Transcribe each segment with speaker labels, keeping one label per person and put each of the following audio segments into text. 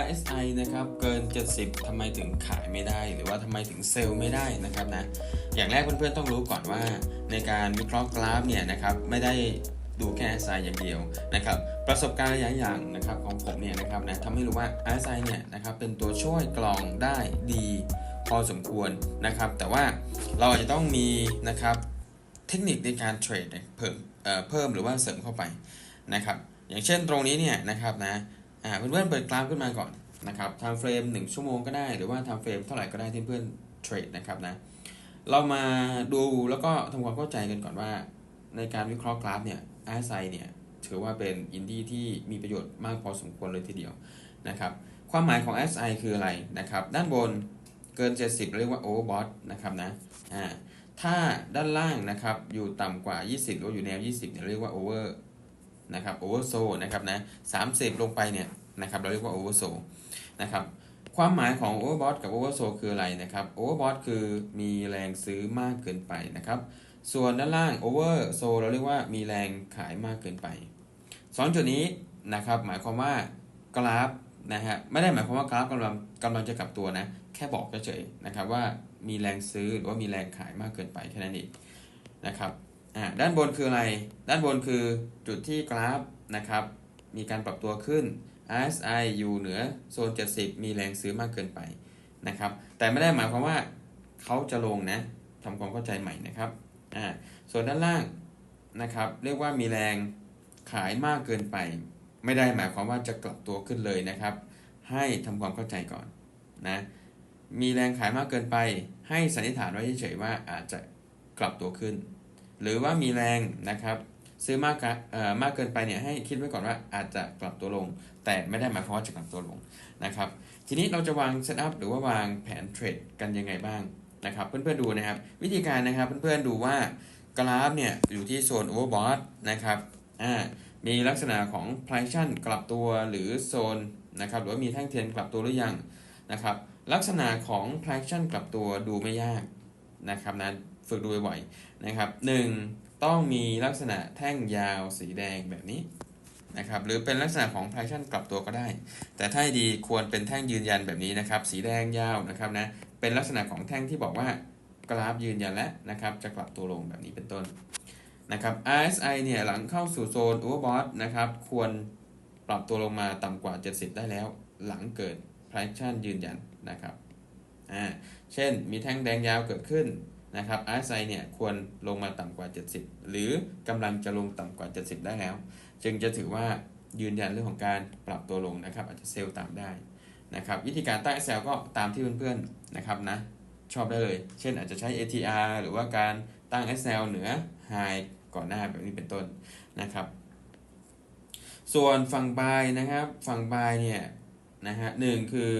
Speaker 1: RSI นะครับเกิน 70ทำไมถึงขายไม่ได้ หรือว่าทำไมถึงเซลล์ไม่ได้นะครับนะอย่างแรกเพื่อนๆต้องรู้ก่อนว่า ในการวิเคราะห์กราฟเนี่ยนะครับไม่ได้ดูแค่ RSI อย่างเดียวนะครับประสบการณ์หลายอย่างนะครับของผมเนี่ยนะครับนะทำให้รู้ว่า RSI เนี่ยนะครับเป็นตัวช่วยกรองได้ดีพอสมควรนะครับแต่ว่าเราอาจจะต้องมีนะครับเทคนิคในการเทรดเนี่ยเพิ่มเอ่อเพิ่มหรือว่าเสริมเข้าไปนะครับอย่างเช่นตรงนี้เนี่ยนะครับนะ อ่าเพื่อนๆเปิดกราฟขึ้นมาก่อนนะครับทำเฟรม1ชั่วโมงก็ได้ หรือว่าทำเฟรมเท่าไหร่ก็ได้ที่เพื่อนเทรดนะครับนะเรามาดูแล้วก็ทำความเข้าใจกันก่อนว่า ในการวิเคราะห์กราฟเนี่ย RSI เนี่ยถือว่าเป็นอินดี้ที่มีประโยชน์มากพอสมควรเลยทีเดียวนะครับความหมายของ RSI คืออะไรนะครับ ด้านบนเกิน 70 เรียกว่า overbought นะครับนะอ่าถ้าด้านล่างนะครับอยู่ต่ำกว่า 20 หรืออยู่แนว 20เนี่ยเรียกว่า over นะครับ oversold นะครับนะ30ลงไปเนี่ยนะครับเราเรียกว่า oversold นะครับความหมายของ overbought กับ oversold คืออะไรนะครับ overbought คือมีแรงซื้อมากเกินไปนะครับส่วนด้านล่าง oversold เราเรียกว่ามีแรงขายมากเกินไปสองจุดนี้นะครับหมายความว่ากราฟนะฮะไม่ได้หมายความว่ากราฟกำลังกำลังจะกลับตัวนะแค่บอกเฉยๆนะครับว่ามีแรงซื้อหรือว่ามีแรงขายมากเกินไปแค่นั้นเองนะครับ อ่าด้านบนคืออะไร ด้านบนคือจุดที่กราฟนะครับ มีการปรับตัวขึ้น RSI อยู่เหนือโซน 70 มีแรงซื้อมากเกินไปนะครับ แต่ไม่ได้หมายความว่าเขาจะลงนะทำความเข้าใจใหม่นะครับอ่าส่วนด้านล่างนะครับ เรียกว่ามีแรงขายมากเกินไป ไม่ได้หมายความว่าจะกลับตัวขึ้นเลยนะครับ ให้ทำความเข้าใจก่อนนะ มีแรงขายมากเกินไป ให้สันนิษฐานไว้เฉยๆว่าอาจจะกลับตัวขึ้น หรือว่ามีแรงนะครับ ซื้อมากเอ่อมากเกินไปเนี่ยให้คิดไว้ก่อนว่าอาจจะกลับตัวลง แต่ไม่ได้หมายความว่าจะกลับตัวลงนะครับ ทีนี้เราจะวางเซตอัพหรือว่าวางแผนเทรดกันยังไงบ้างนะครับ เพื่อนๆดูนะครับ วิธีการนะครับเพื่อนๆดูว่ากราฟเนี่ยอยู่ที่โซนโอเวอร์บอทนะครับอ่ามีลักษณะของ p r i c e กลับตัวหรือโซนนะครับหรือว่ามีแท่งเทียนกลับตัวหรือยังนะครับลักษณะของ p r i c e กลับตัวดูไม่ยากนะครับนะ ฝึกดูบ่อยๆนะครับหนึ่งต้องมีลักษณะแท่งยาวสีแดงแบบนี้นะครับหรือเป็นลักษณะของ p r i c e กลับตัวก็ได้ แต่ถ้าดีควรเป็นแท่งยืนยันแบบนี้นะครับ สีแดงยาวนะครับนะเป็นลักษณะของแท่งที่บอกว่ากราฟยืนยันแล้วนะครับ จะกลับตัวลงแบบนี้เป็นต้นนะครับ RSI เนี่ยหลังเข้าสู่โซน overbought นะครับควรปรับตัวลงมาต่ำกว่า 70 ได้แล้ว หลังเกิด p r i c e ยืนยันนะครับอ่าเช่นมีแท่งแดงยาวเกิดขึ้น นะครับ RSI เนี่ยควรลงมาต่ำกว่า 70 หรือกำลังจะลงต่ำกว่า 70 ได้แล้ว จึงจะถือว่ายืนยันเรื่องของการปรับตัวลงนะครับ อาจจะเซลล์ตามได้นะครับวิธีการตั้ง Excel ก็ตามที่เพื่อนๆนะครับนะชอบได้เลย เช่นอาจจะใช้ ATR หรือว่าการตั้ง Excel เหนือ High ก่อนหน้าแบบนี้เป็นต้นนะครับ ส่วนฝั่ง buy นะครับฝั่ง buy เนี่ยนะฮะหนึ่งคือ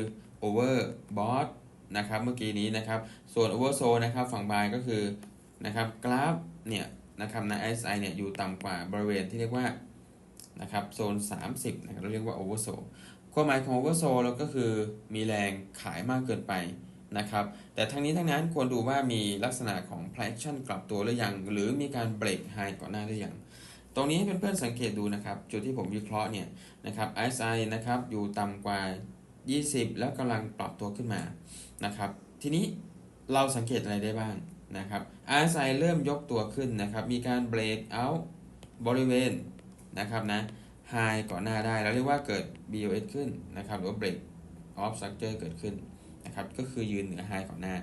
Speaker 1: overbought นะครับเมื่อกี้นี้นะครับ ส่วน oversold นะครับฝั่ง buy ก็คือนะครับกราฟเนี่ยนะครับใน RSI เนี่ยอยู่ต่ำกว่าบริเวณที่เรียกว่านะครับโซน 30นะครับเราเรียกว่า oversold ความหมายของ oversold แล้วก็คือมีแรงขายมากเกินไปนะครับแต่ทั้งนี้ทั้งนั้นควรดูว่ามีลักษณะของ price action กลับตัวหรือยัง หรือมีการ break high ก่อนหน้าหรือยังตรงนี้เพื่อนๆสังเกตดูนะครับ จุดที่ผมวิเคราะห์เนี่ยนะครับ RSI นะครับอยู่ต่ำกว่า 20 แล้วกำลังปรับตัวขึ้นมานะครับ ทีนี้เราสังเกตอะไรได้บ้างนะครับ RSI เริ่มยกตัวขึ้นนะครับ มีการ break out บริเวณนะครับนะ high ก่อนหน้าได้เราเรียกว่าเกิด BOS ขึ้นนะครับหรือว่า break off structure เกิดขึ้นนะครับ ก็คือยืนเหนือ high ก่อนหน้า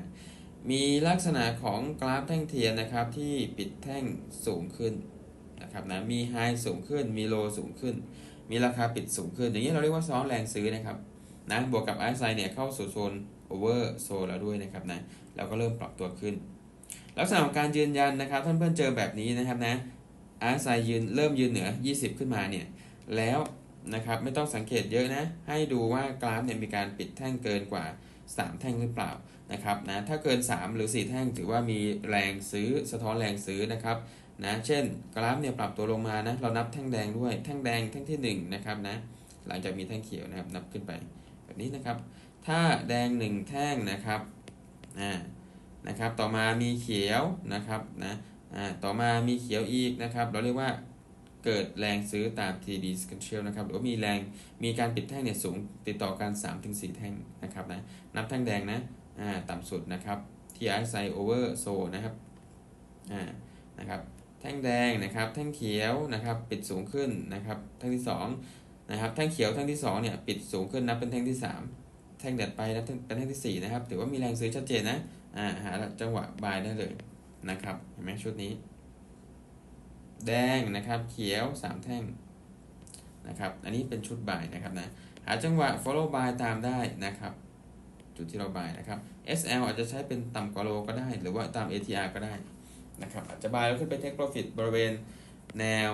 Speaker 1: มีลักษณะของกราฟแท่งเทียนนะครับที่ปิดแท่งสูงขึ้นนะครับนะมี high สูงขึ้น มี low สูงขึ้น มีราคาปิดสูงขึ้น อย่างนี้เราเรียกว่าซ้อนแรงซื้อนะครับ นะบวกกับ RSI เนี่ยเข้าสู่โซน over sold แล้วด้วยนะครับนะแล้วก็เริ่มปรับตัวขึ้น ลักษณะของการยืนยันนะครับท่านเพื่อนเจอแบบนี้นะครับนะ RSI ยืนเริ่มยืนเหนือ 20 ขึ้นมาเนี่ยแล้วนะครับไม่ต้องสังเกตเยอะนะ ให้ดูว่ากราฟเนี่ยมีการปิดแท่งเกินกว่า 3 แท่งหรือเปล่านะครับนะถ้าเกิน 3 หรือ 4 แท่งถือว่ามีแรงซื้อสะท้อนแรงซื้อนะครับนะเช่นกราฟเนี่ยปรับตัวลงมานะเรานับแท่งแดงด้วยแท่งแดงแท่งที่1นะครับนะหลังจากมีแท่งเขียวนะครับนับขึ้นไป แบบนี้นะครับ ถ้าแดง 1 แท่งนะครับอ่านะครับ ต่อมามีเขียวนะครับนะอ่าต่อมามีเขียวอีกนะครับ เราเรียกว่าเกิดแรงซื้อตาม TD Essential นะครับหรือว่ามีแรงมีการปิดแท่งเนี่ยสูงติดต่อกัน 3-4 แท่งนะครับนะนับแท่งแดงนะอ่าต่ำสุดนะครับ TRSI over s o นะครับอ่านะครับแท่งแดงนะครับ แท่งเขียวนะครับ ปิดสูงขึ้นนะครับ แท่งที่สอง นะครับแท่งเขียวแท่งที่สองเนี่ยปิดสูงขึ้นนับเป็นแท่งที่สามแท่งเด็ดไปนับเป็นแท่งที่สี่นะครับ ถือว่ามีแรงซื้อชัดเจนนะอ่าหาจังหวะบายได้เลยนะครับเห็นไหมชุดนี้ แดงนะครับเขียวสามแท่งนะครับอันนี้เป็นชุดบายนะครับนะหาจังหวะ follow buy ตามได้นะครับ จุดที่เราบายนะครับ SL อาจจะใช้เป็นต่ำกว่าโลก็ได้ หรือว่าตาม ATR ก็ได้นะครับอาจจะบายแล้วขึ้นไป take profit บริเวณแนว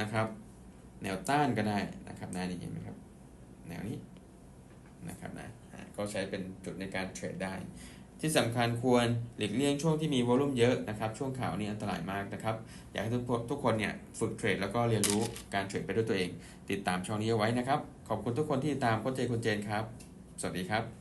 Speaker 1: นะครับ แนวต้านก็ได้นะครับนะนี่เห็นไหมครับ แนวนี้นะครับนะก็ใช้เป็นจุดในการเทรดได้ ที่สำคัญควรหลีกเลี่ยงช่วงที่มีวอลุ่มเยอะนะครับช่วงข่าวนี้อันตรายมากนะครับ อยากให้ทุกทุกคนเนี่ยฝึกเทรดแล้วก็เรียนรู้การเทรดไปด้วยตัวเอง ติดตามช่องนี้เอาไว้นะครับ ขอบคุณทุกคนที่ตามโค้ชเจคุณเจนครับ สวัสดีครับ